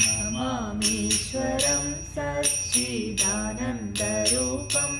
नमामीश्वरं सच्चिदानन्दरूपम्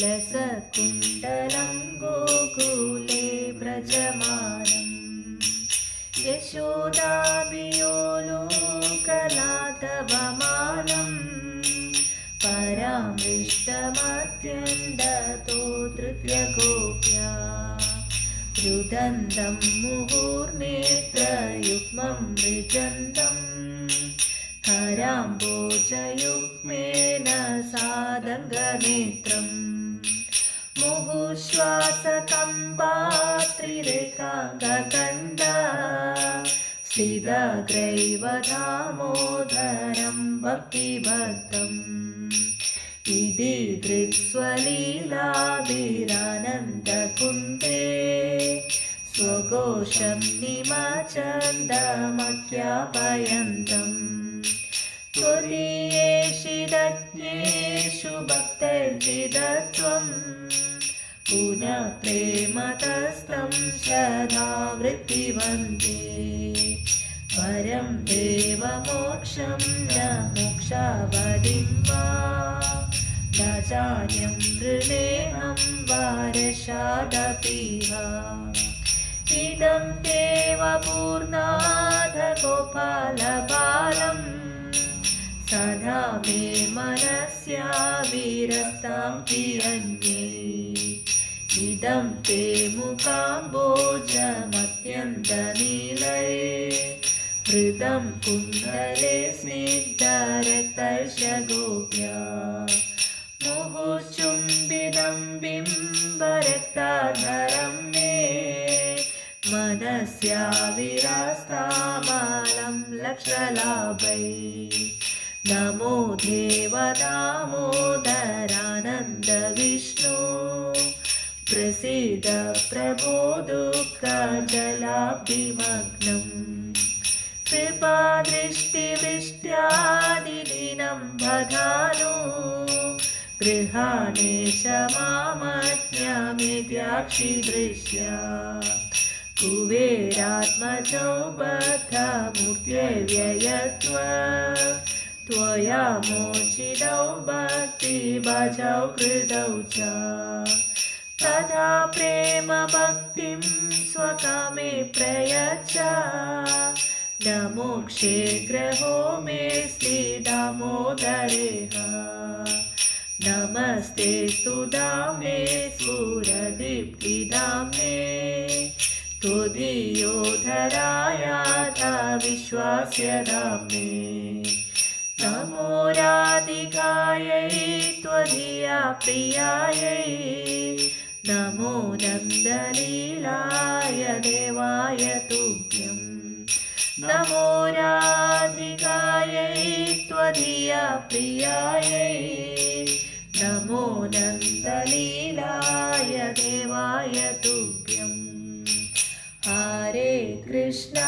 लसकुण्डलं गोकुले व्रजमानम् यशोदाभियोलोकलातवमानम् परामृष्टमत्यन्दतो तृतीयगोप्या रुदन्तं मुहुर्नेत्रयुग्मं मृजन्तम् कराम्बोजयुग्मेन सादङ्गनेत्रम् मुहुश्वासकं पात्रिरेखाङ्गकण्ड स्थितग्रैव दामोदरं भक्तिभक्तम् इति दृक्स्वलीलाभिरानन्दकुन्दे स्वघोषं निमचन्दमख्यापयन्तम् त्वदीयेषु भक्तर्जिदत्वम् पुनः प्रेमतस्तं सदा वृत्तिवन्दे परं देवमोक्षं न मोक्षावधिं वा। न जान्यं नृणेऽहं वारशादपि इदं देवपूर्णाधगोपालबालम् सदा मे मनस्या विरक्तां अन्ये इदं ते मुकाम्बोजमत्यन्तनीलये हृदं कुण्डले स्निग्धरक्तर्षगोप्या मुहुश्चुम्बिनं बिम्बरक्ताधरं मे। मनस्या विरास्तामालं लक्षलाभै नमो देवदामोदरानन्दविष्णु प्रसीद प्रभो दुःखजलाभिमग्नम् कृपादृष्टिवृष्ट्यादिदिनं बधानो। गृहाणे क्षमामज्ञमित्याक्षिदृश्या कुबेरात्मजौ बद्धमुख्यव्ययत्व त्वया मोचितौ भक्तिभजौ कृतौ च। तदा प्रेमभक्तिं स्वकामे प्रयच्छ। न मोक्षे ग्रहो मे स्थिदामोदरेह नमस्ते स्तुदामे स्फुरदीप्तिदामे त्वदीयोधरायाता विश्वास्य दाम्ने नमो राधिकायै त्वदीया प्रियायै नमो नन्दलीलाय देवाय तुभ्यम् नमो राधिकायै त्वदीया प्रियायै नमो नन्दलीलाय देवाय तुभ्यम् हरे कृष्णा